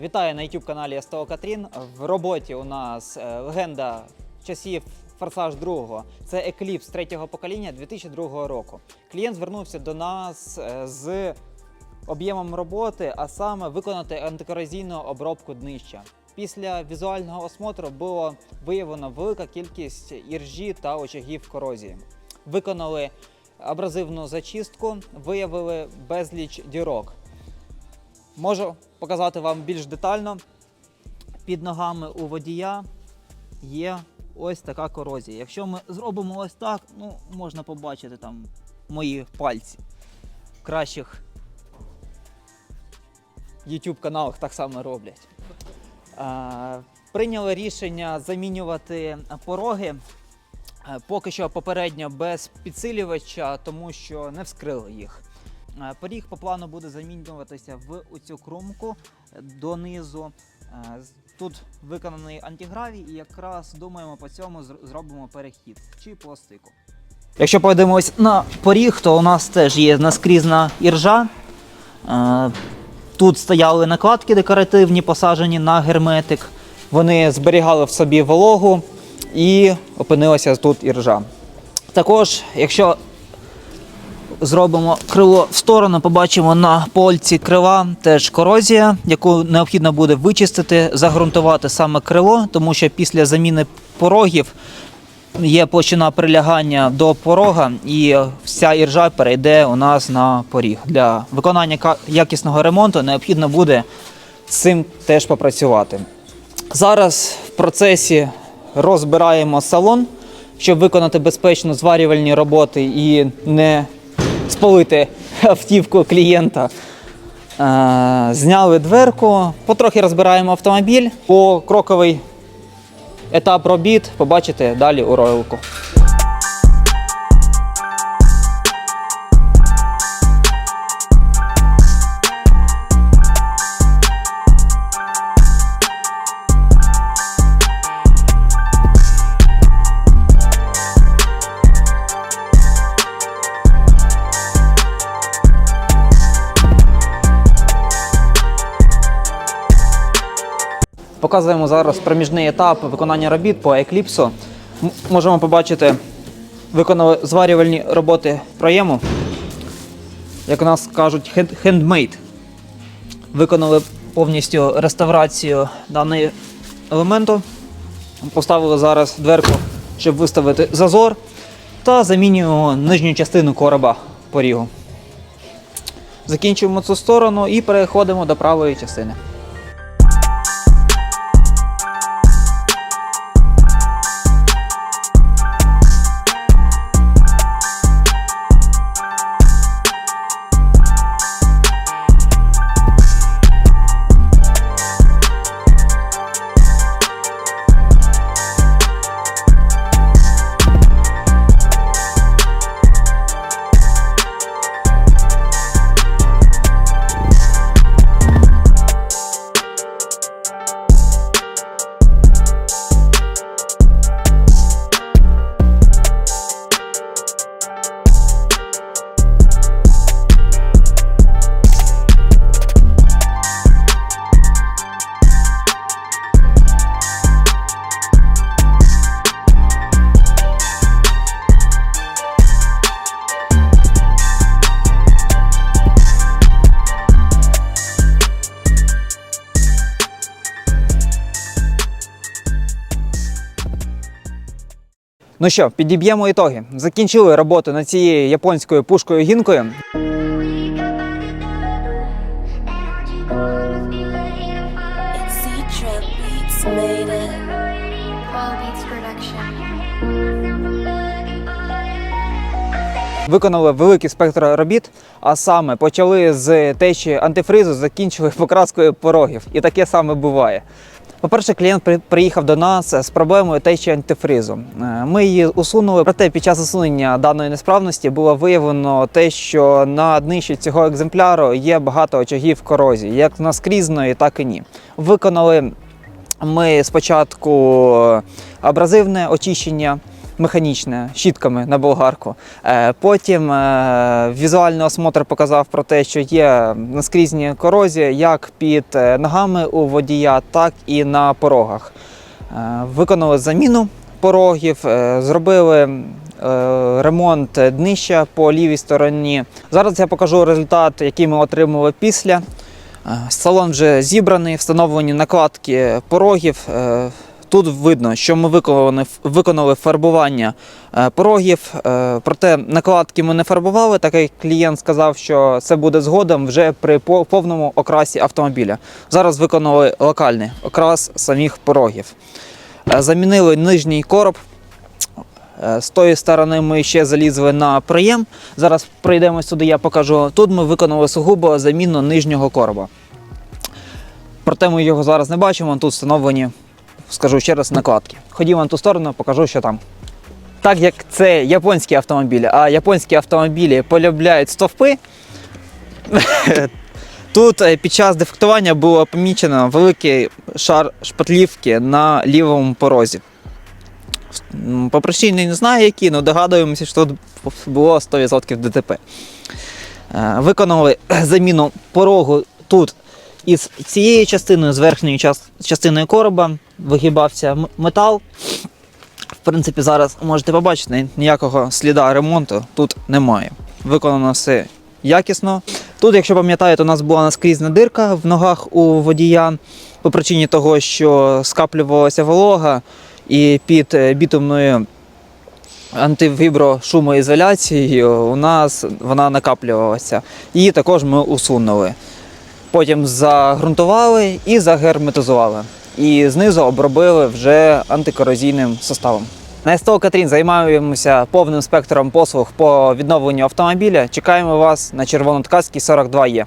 Вітаю на youtube каналі СТО Катрін. В роботі у нас е, легенда часів Форсаж 2. Це Екліпс третього покоління 2002 року. Клієнт звернувся до нас е, з об'ємом роботи, а саме виконати антикорозійну обробку днища. Після візуального осмотру було виявлено велика кількість іржі та очагів корозії. Виконали абразивну зачистку, виявили безліч дірок. Можу показати вам більш детально. Під ногами у водія є ось така корозія. Якщо ми зробимо ось так, ну, можна побачити там мої пальці. В кращих YouTube каналах так само роблять. А, прийняли рішення замінювати пороги. Е, Поки що попередньо без підсилювача, тому що не вскрили їх. Е, Поріг по плану буде замінюватися в цю крумку е, донизу. Е, Тут виконаний антигравій, і якраз думаємо по цьому зробимо перехід чи пластику. Якщо подивимось на поріг, то у нас теж є наскрізна іржа. Е, Тут стояли накладки декоративні, посаджені на герметик. Вони зберігали в собі вологу і опинилася тут іржа. Також, якщо зробимо крило в сторону, побачимо на польці крила теж корозія, яку необхідно буде вичистити, загрунтувати саме крило, тому що після заміни порогів є площина прилягання до порога, і вся іржа перейде у нас на поріг. Для виконання якісного ремонту необхідно буде з цим теж попрацювати. Зараз в процесі розбираємо салон, щоб виконати безпечно зварювальні роботи і не спалити автівку клієнта. Е, Зняли дверку, потрохи розбираємо автомобіль. По кроковий етап робіт побачите далі у ролику. Показуємо зараз проміжний етап виконання робіт по екліпсу. Можемо побачити, виконали зварювальні роботи проєму. Як у нас кажуть, хендмейд. Виконали повністю реставрацію даного елементу. Поставили зараз дверку, щоб виставити зазор. Та замінюємо нижню частину короба порігу. Закінчуємо цю сторону і переходимо до правої частини. Ну що, підіб'ємо ітоги. Закінчили роботу над цією японською пушкою гінкою. Виконали великий спектр робіт, а саме почали з течі антифризу, закінчили покраскою порогів. І таке саме буває. По-перше, клієнт при- приїхав до нас з проблемою течі антифризу. Е, Ми її усунули, проте під час усунення даної несправності було виявлено те, що на днищі цього екземпляру є багато очагів корозії, як наскрізної, так і ні. Виконали ми спочатку абразивне очищення механічне, щітками на болгарку. Е, Потім е, візуальний осмотр показав про те, що є наскрізні корозії як під е, ногами у водія, так і на порогах. Виконали заміну порогів, зробили ремонт днища по лівій стороні. Зараз я покажу результат, який ми отримали після. Салон вже зібраний, встановлені накладки порогів. Тут видно, що ми виконали, фарбування е, порогів, е, проте накладки ми не фарбували, так як клієнт сказав, що це буде згодом вже при повному окрасі автомобіля. Зараз виконали локальний окрас самих порогів. Е, Замінили нижній короб. З тої сторони ми ще залізли на проєм. Зараз пройдемо сюди, я покажу. Тут ми виконали сугубо заміну нижнього короба. Проте ми його зараз не бачимо. Тут встановлені, скажу ще раз, накладки. Ходімо на ту сторону, покажу, що там. Так як це японські автомобілі, а японські автомобілі полюбляють стовпи. Тут е, під час дефектування було помічено великий шар шпатлівки на лівому порозі. По причині не знаю які, але догадуємося, що тут було 100% ДТП. Е, Виконали заміну порогу тут із цією частиною, з верхньою частиною короба, вигибався метал. В принципі, зараз можете побачити, ніякого сліда ремонту тут немає. Виконано все якісно. Тут, якщо пам'ятаєте, у нас була наскрізна дирка в ногах у водія по причині того, що скаплювалася волога, і під е, бітумною антивіброшумоізоляцією у нас вона накаплювалася. Її також ми усунули. Потім загрунтували і загерметизували. І знизу обробили вже антикорозійним составом. На СТО Катрін займаємося повним спектром послуг по відновленню автомобіля. Чекаємо вас на червоноткацькій 42 є.